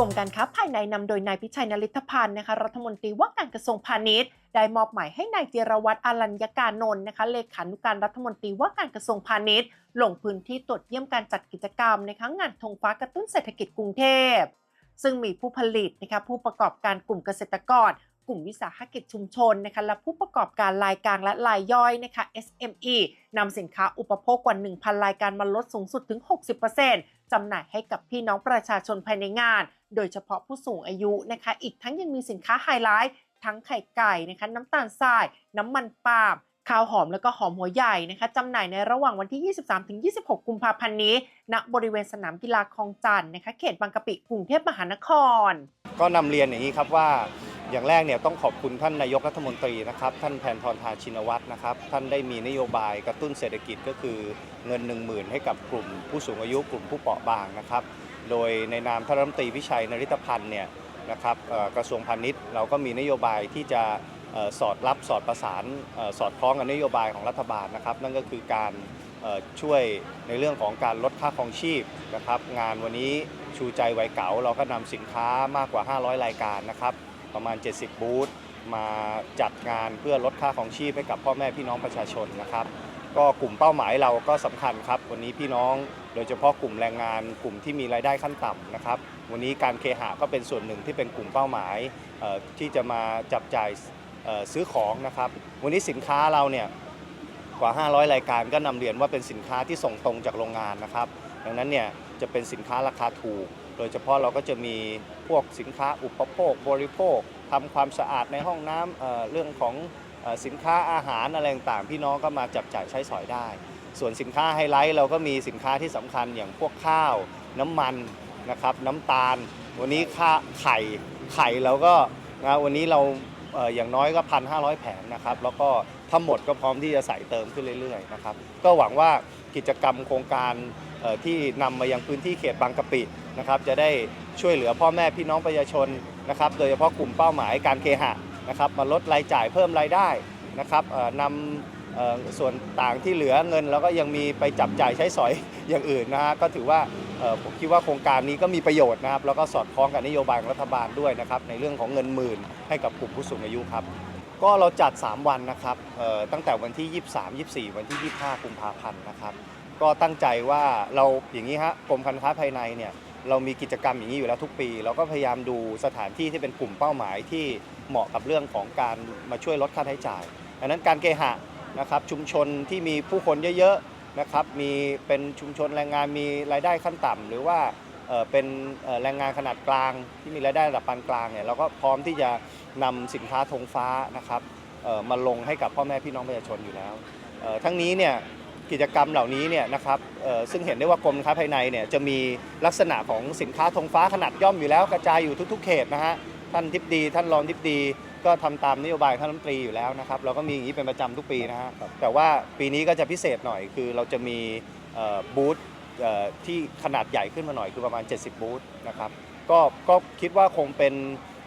กรมการค้าภายในนำโดยนายพิชัยนริธพันธ์นะคะรัฐมนตรีว่าการกระทรวงพาณิชย์ได้มอบหมายให้นายเจรวัตรอรัญญาการนนท์นะคะเลขานุการรัฐมนตรีว่าการกระทรวงพาณิชย์ลงพื้นที่ตรวจเยี่ยมการจัดกิจกรรมในครั้งงานธงฟ้ากระตุ้นเศรษฐกิจกรุงเทพ ซึ่งมีผู้ผลิตนะคะผู้ประกอบการกลุ่มเกษตรกร กลุ่มวิสาหกิจชุมชนนะคะและผู้ประกอบการรายกลางและรายย่อยนะคะ SME นำสินค้าอุปโภคกว่า 1,000 รายการมาลดสูงสุดถึง 60%จำหน่ายให้กับพี่น้องประชาชนภายในงาน โดยเฉพาะผู้สูงอายุนะคะ อีกทั้งยังมีสินค้าไฮไลท์ทั้งไข่ไก่นะคะน้ำตาลทราย น้ำมันปาล์มข้าวหอมแล้วก็หอมหัวใหญ่นะคะจำหน่ายในระหว่างวันที่ 23-26 กุมภาพันธ์นี้ ณบริเวณสนามกีฬาคลองจันทน์นะคะเขตบางกะปิกรุงเทพมหานคร ก็นำเรียนอย่างนี้ครับว่าอย่างแรกเนี่ยต้องขอบคุณท่านนายกรัฐมนตรีนะครับท่านแพนทรทาชินวัตรนะครับท่านได้มีนโยบายกระตุ้นเศรษฐกิจก็คือเงิน 1 0,000 ให้กับกลุ่มผู้สูงอายุกลุ่มผู้เปราะบางนะครับ โดยในนามท่านรัฐมนตรีวิชัยนริตพันธ์เนี่ยนะครับกระทรวงพาณิชย์เราก็มีนโยบายที่จะสอดรับสอดประสานสอดคล้องกับนโยบายของรัฐบาลนะครับ นั่นก็คือการช่วยในเรื่องของการลดค่าครองชีพนะครับงานวันนี้ชูใจไวเก๋าเราก็นำสินค้ามากกว่า 500 รายการนะครับประมาณ 70 บูธมาจัดงานเพื่อลดค่าของชีพให้กับพ่อแม่พี่น้องประชาชนนะครับ ก็กลุ่มเป้าหมายเราก็สำคัญครับ วันนี้พี่น้องโดยเฉพาะกลุ่มแรงงานกลุ่มที่มีรายได้ขั้นต่ำนะครับ วันนี้การเคหะก็เป็นส่วนหนึ่งที่เป็นกลุ่มเป้าหมายที่จะมาจับจ่ายซื้อของนะครับ วันนี้สินค้าเราเนี่ยกว่า 500 รายการก็นำเรียนว่าเป็นสินค้าที่ส่งตรงจากโรงงานนะครับ ดังนั้นเนี่ยจะเป็นสินค้าราคาถูก โดยเฉพาะเราก็จะมีพวกสินค้าอุปโภคบริโภคทำความสะอาดในห้องน้ำเเรื่องของ สินค้าอาหารอะไรต่างๆพี่น้องก็มาจับจ่ายใช้สอยได้ ส่วนสินค้าไฮไลท์เราก็มีสินค้าที่สำคัญอย่างพวกข้าว น้ำมันนะครับน้ำตาล วันนี้ค่าไข่ไข่เราก็นะวันนี้เราเอออย่างน้อยก็พันห้าร้อยแผงนะครับแล้วก็ถ้าหมดก็พร้อมที่จะใส่เติมขึ้นเรื่อยๆนะครับก็หวังว่ากิจกรรมโครงการที่นำมายังพื้นที่เขตบางกะปินะครับจะได้ช่วยเหลือพ่อแม่พี่น้องประชาชนนะครับโดยเฉพาะกลุ่มเป้าหมายการเคหะ นะครับมาลดรายจ่ายเพิ่มรายได้นะครับนำส่วนต่างที่เหลือเงินแล้วก็ยังมีไปจับจ่ายใช้สอยอย่างอื่นนะฮะก็ถือว่าผมคิดว่าโครงการนี้ก็มีประโยชน์นะครับ แล้วก็สอดคล้องกับนโยบายของรัฐบาลด้วยนะครับในเรื่องของเงินหมื่นให้กับกลุ่มผู้สูงอายุครับก็เราจัด 3 วันนะครับตั้งแต่วันที่ 23 24 วันที่ 25 กุมภาพันธ์นะครับ ก็ตั้งใจว่าเราอย่างนี้ฮะกรมการค้าภายในเนี่ย เรามีกิจกรรมอย่างนี้อยู่แล้วทุกปี เราก็พยายามดูสถานที่ที่เป็นกลุ่มเป้าหมายที่เหมาะกับเรื่องของการมาช่วยลดค่าใช้จ่ายดังนั้นการเคหะนะครับชุมชนที่มีผู้คนเยอะๆนะครับมีเป็นชุมชนแรงงานมีรายได้ขั้นต่ำหรือว่าเป็นแรงงานขนาดกลางที่มีรายได้ระดับปานกลางเนี่ยเราก็พร้อมที่จะนำสินค้าธงฟ้านะครับมาลงให้กับพ่อแม่พี่น้องประชาชนอยู่แล้วทั้งนี้เนี่ย กิจกรรมเหล่านี้เนี่ยนะครับเอ่อซึ่งเห็นได้ว่ากรมการค้าภายในเนี่ยจะมีลักษณะของสินค้าธงฟ้าขนาดย่อมอยู่แล้วกระจายอยู่ทุก ๆ เขตนะฮะท่านทิบดี ท่านรองทิบดีก็ทำตามนโยบายท่านรัฐมนตรีอยู่แล้วนะครับเราก็มีอย่างนี้เป็นประจำทุกปีนะฮะแต่ว่าปีนี้ก็จะพิเศษหน่อยคือเราจะมีเอ่อบูธเอ่อที่ขนาดใหญ่ขึ้นมาหน่อยคือประมาณ 70 บูธนะครับก็ก็คิดว่าคงเป็น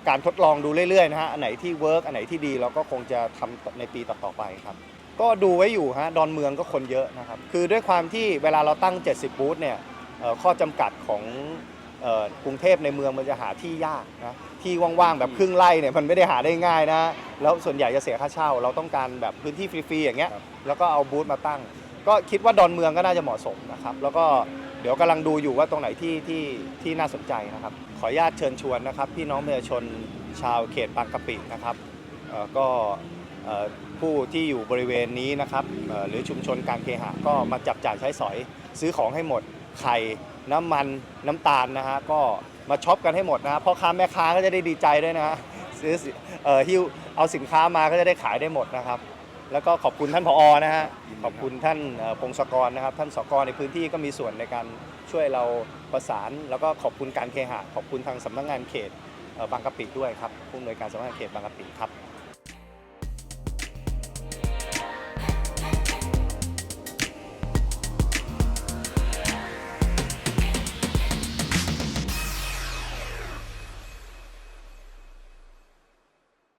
การทดลองดูเรื่อยๆนะฮะอันไหนที่เวิร์กอันไหนที่ดีเราก็คงจะทำในปีต่อๆไปครับ ก็ดูไว้อยู่ฮะดอนเมืองก็คนเยอะนะครับ คือด้วยความที่เวลาเราตั้ง 70 บูธเนี่ยเอ่อข้อจำกัดของเอ่อกรุงเทพในเมืองมันจะหาที่ยากนะที่ว่างๆแบบครึ่งไร่เนี่ยมันไม่ได้หาได้ง่ายนะ แล้วส่วนใหญ่จะเสียค่าเช่า เราต้องการแบบพื้นที่ฟรีๆอย่างเงี้ยแล้วก็เอาบูธมาตั้ง ก็คิดว่าดอนเมืองก็น่าจะเหมาะสมนะครับ แล้วก็เดี๋ยวกำลังดูอยู่ว่าตรงไหนที่ที่ที่น่าสนใจนะครับ ขออนุญาตเชิญชวนนะครับพี่น้องประชาชนชาวเขตบางกะปินะครับเอ่อก็เอ่อ ผู้ที่อยู่บริเวณนี้นะครับเอ่อหรือชุมชนการเคหะก็มาจับจ่ายใช้สอย ซื้อของให้หมดไข่น้ำมันน้ำตาลนะฮะก็มาช็อปกันให้หมดนะฮะพ่อค้าแม่ค้าก็จะได้ดีใจด้วยนะฮะซื้อสิเอ่อหิ้วเอาสินค้ามาก็จะได้ขายได้หมดนะครับ แล้วก็ขอบคุณท่านผอนะฮะขอบคุณท่านเอ่อพงศกรนะครับ ท่านสกรในพื้นที่ก็มีส่วนในการช่วยเราประสาน แล้วก็ขอบคุณการเคหะ ขอบคุณทางสำนักงานเขตเอ่อบางกะปิด้วยครับผู้อำนวยการสำนักงานเขตบางกะปิครับ